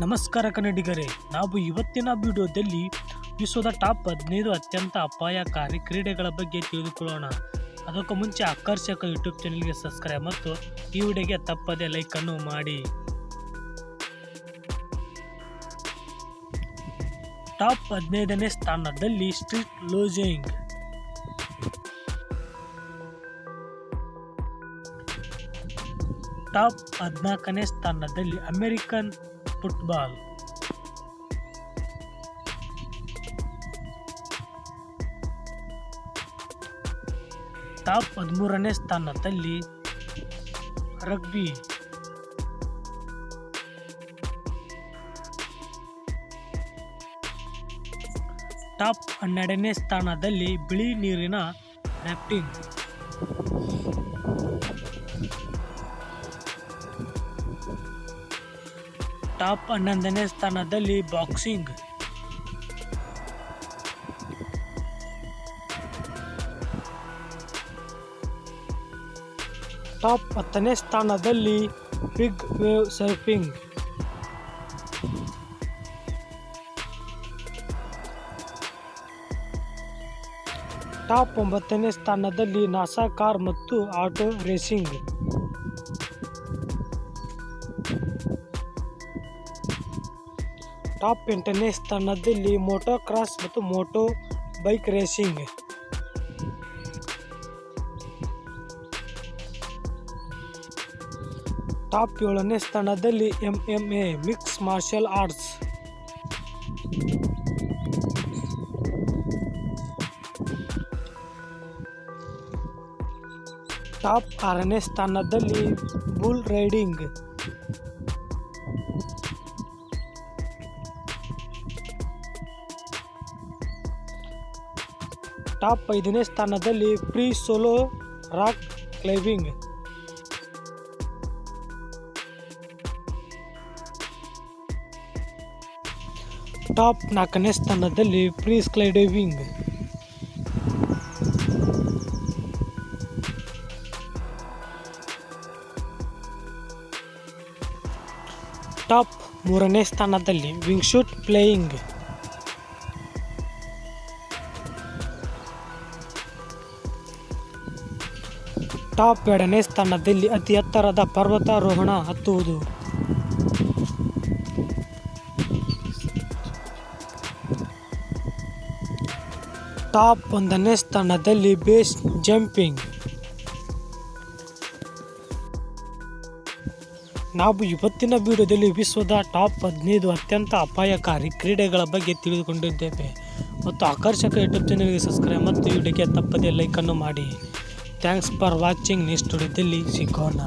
ನಮಸ್ಕಾರ ಕನ್ನಡಿಗರೇ, ನಾವು ಇವತ್ತಿನ ವಿಡಿಯೋದಲ್ಲಿ ವಿಶ್ವದ ಟಾಪ್ ಹದಿನೈದು ಅತ್ಯಂತ ಅಪಾಯಕಾರಿ ಕ್ರೀಡೆಗಳ ಬಗ್ಗೆ ತಿಳಿದುಕೊಳ್ಳೋಣ. ಅದಕ್ಕೂ ಮುಂಚೆ ಆಕರ್ಷಕ ಯೂಟ್ಯೂಬ್ ಚಾನೆಲ್ಗೆ ಸಬ್ಸ್ಕ್ರೈಬ್ ಮತ್ತು ಈ ವಿಡಿಯೋಗೆ ತಪ್ಪದೆ ಲೈಕನ್ನು ಮಾಡಿ. ಟಾಪ್ ಹದಿನೈದನೇ ಸ್ಥಾನದಲ್ಲಿ ಸ್ಟ್ರೀಟ್ ಲೂಸಿಂಗ್ ಟಾಪ್ ಹದಿನಾಲ್ಕನೇ ಸ್ಥಾನದಲ್ಲಿ ಅಮೆರಿಕನ್ ಫುಟ್ಬಾಲ್ ಟಾಪ್ ಹದಿಮೂರನೇ ಸ್ಥಾನದಲ್ಲಿ ರಗ್ಬಿ ಟಾಪ್ ಹನ್ನೆರಡನೇ ಸ್ಥಾನದಲ್ಲಿ ಬಿಳಿ ನೀರಿನ ರ್ಯಾಫ್ಟಿಂಗ್ ಟಾಪ್ ಹನ್ನೊಂದನೇ ಸ್ಥಾನದಲ್ಲಿ ಬಾಕ್ಸಿಂಗ್. ಟಾಪ್ ಹತ್ತನೇ ಸ್ಥಾನದಲ್ಲಿ ಬಿಗ್ ವೇವ್ ಸರ್ಫಿಂಗ್. ಟಾಪ್ ಒಂಬತ್ತನೇ ಸ್ಥಾನದಲ್ಲಿ ನಾಸಾ ಕಾರ್ ಮತ್ತು ಆಟೋ ರೇಸಿಂಗ್. ಟಾಪ್ ಎಂಟನೇ ಸ್ಥಾನದಲ್ಲಿ ಮೋಟೋ ಕ್ರಾಸ್ ಮತ್ತು ಮೋಟೋ ಬೈಕ್ ರೇಸಿಂಗ್ ಟಾಪ್ ಏಳನೇ ಸ್ಥಾನದಲ್ಲಿ M M A mix martial arts top ಆರನೇ ಸ್ಥಾನದಲ್ಲಿ ಬುಲ್ ರೈಡಿಂಗ್ ಟಾಪ್ ಐದನೇ ಸ್ಥಾನದಲ್ಲಿ free solo rock climbing. Top ನಾಲ್ಕನೇ ಸ್ಥಾನದಲ್ಲಿ ಫ್ರೀ ಸ್ಕೈಡೈವಿಂಗ್ ಟಾಪ್ ಮೂರನೇ ಸ್ಥಾನದಲ್ಲಿ ವಿಂಗ್ ಶೂಟ್ ಪ್ಲೇಯಿಂಗ್ ಟಾಪ್ ಎರಡನೇ ಸ್ಥಾನದಲ್ಲಿ ಅತಿ ಎತ್ತರದ ಪರ್ವತಾರೋಹಣ ಹತ್ತುವುದು. ಟಾಪ್ ಒಂದನೇ ಸ್ಥಾನದಲ್ಲಿ ಬೇಸ್ ಜಂಪಿಂಗ್. ನಾವು ಇವತ್ತಿನ ವಿಡಿಯೋದಲ್ಲಿ ವಿಶ್ವದ ಟಾಪ್ ಹದಿನೈದು ಅತ್ಯಂತ ಅಪಾಯಕಾರಿ ಕ್ರೀಡೆಗಳ ಬಗ್ಗೆ ತಿಳಿದುಕೊಂಡಿದ್ದೇವೆ. ಮತ್ತು ಆಕರ್ಷಕ ಯೂಟ್ಯೂಬ್ ಚಾನಲ್ಗೆ ಸಬ್ಸ್ಕ್ರೈಬ್ ಮತ್ತು ಈ ವಿಡಿಯೋಗೆ ತಪ್ಪದೇ ಲೈಕನ್ನು ಮಾಡಿ. ಥ್ಯಾಂಕ್ಸ್ ಫಾರ್ ವಾಚಿಂಗ್ ನೆಕ್ಸ್ಟ್ ವಿಡಿಯೋದಲ್ಲಿ ಸಿಗೋಣ